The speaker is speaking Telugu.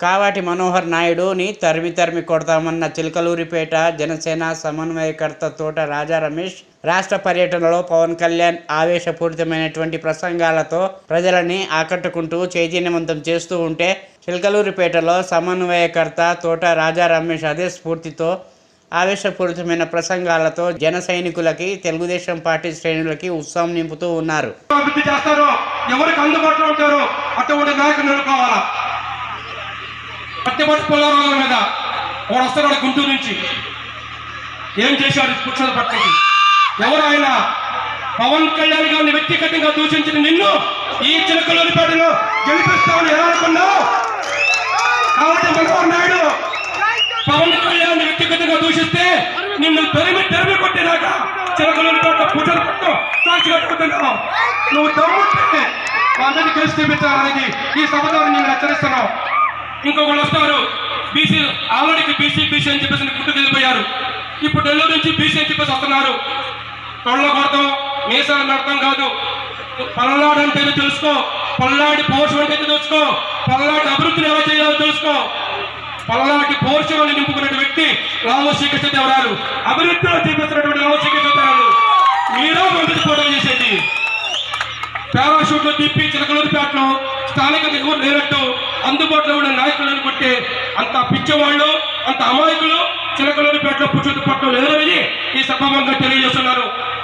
కావాటి మనోహర్ నాయుడుని తరిమి తరిమి కొడతామన్న చిలకలూరిపేట జనసేన సమన్వయకర్త తోట రాజా రమేష్ రాష్ట్ర పర్యటనలో పవన్ కళ్యాణ్ ఆవేశపూరితమైనటువంటి ప్రసంగాలతో ప్రజలని ఆకట్టుకుంటూ చైతన్యవంతం చేస్తూ ఉంటే చిలకలూరిపేటలో సమన్వయకర్త తోట రాజా రమేష్ అదే స్ఫూర్తితో ఆవేశపూరితమైన ప్రసంగాలతో జన సైనికులకి తెలుగుదేశం పార్టీ శ్రేణులకి ఉత్సాహం నింపుతూ ఉన్నారు. అభివృద్ధి చేస్తారో? ఎవరికి అందుబాటులో ఉంటారో? అటువంటి నాయకులు ఎన్నుకోవాలా పత్తిపట్టి మీద వాడు వస్తున్నాడు గుంటూరు నుంచి. ఏం చేశాడు పురుషుల పట్టికి ఎవరు ఆయన పవన్ కళ్యాణ్ గారిని వ్యక్తిగతంగా దూషించిన నిన్ను ఈ చిలకలూరిపేటలో గెలిపిస్తామని ఎలా అనుకున్నావు? కాబట్టి మనోహర్ నాయుడు పవన్ కళ్యాణ్ వ్యక్తిగతంగా దూషిస్తే నిన్ను తరిమి తరిమి కొట్టినాక చిలకలూరిపేట పురుషుల పట్టు సాక్షి కట్టుకుంటున్నావు. నువ్వు దమ్ముంటే అందరినీ కలిసి చూపించాలనేది ఈ సభలో నేను హెచ్చరిస్తున్నావు ఇంకొకళ్ళు వస్తారు. బీసీ ఆల్రెడీ బీసీ బీసీ అని చెప్పేసి గుర్తుకు వెళ్ళిపోయారు ఇప్పుడు నెల్లూరు నుంచి బీసీ అని చెప్పేసి వస్తున్నారు. తొళ్ళ కొడతాం మీసాలు నడతాం కాదు. పల్నాడు అంటే తెలుసుకో. పల్నాడి పౌరుషం అంటే తెలుసుకో. పల్నాడు అభివృద్ధిని ఎలా చేయాలో తెలుసుకో. పల్నాటి పౌరుషాన్ని నింపుకున్న వ్యక్తి రామశ్రీకృష్ణ దేవరాలు అభివృద్ధిలో చూపిస్తున్నటువంటి రామశ్రీకృష్ణ దేవరాలు మీరే మొదటి పోటీ చేసేది. పారాషూట్లో తిప్పి చిలకలూరిపేటలో స్థానిక ఎవరు లేనట్టు అందుబాటులో ఉన్న నాయకులను కొట్టే అంత పిచ్చేవాళ్ళు అంత అమాయకులు చిలకలూరిపేటలో పుచ్చుతు పట్టడం లేదనేది ఈ సభాముఖంగా తెలియజేస్తున్నారు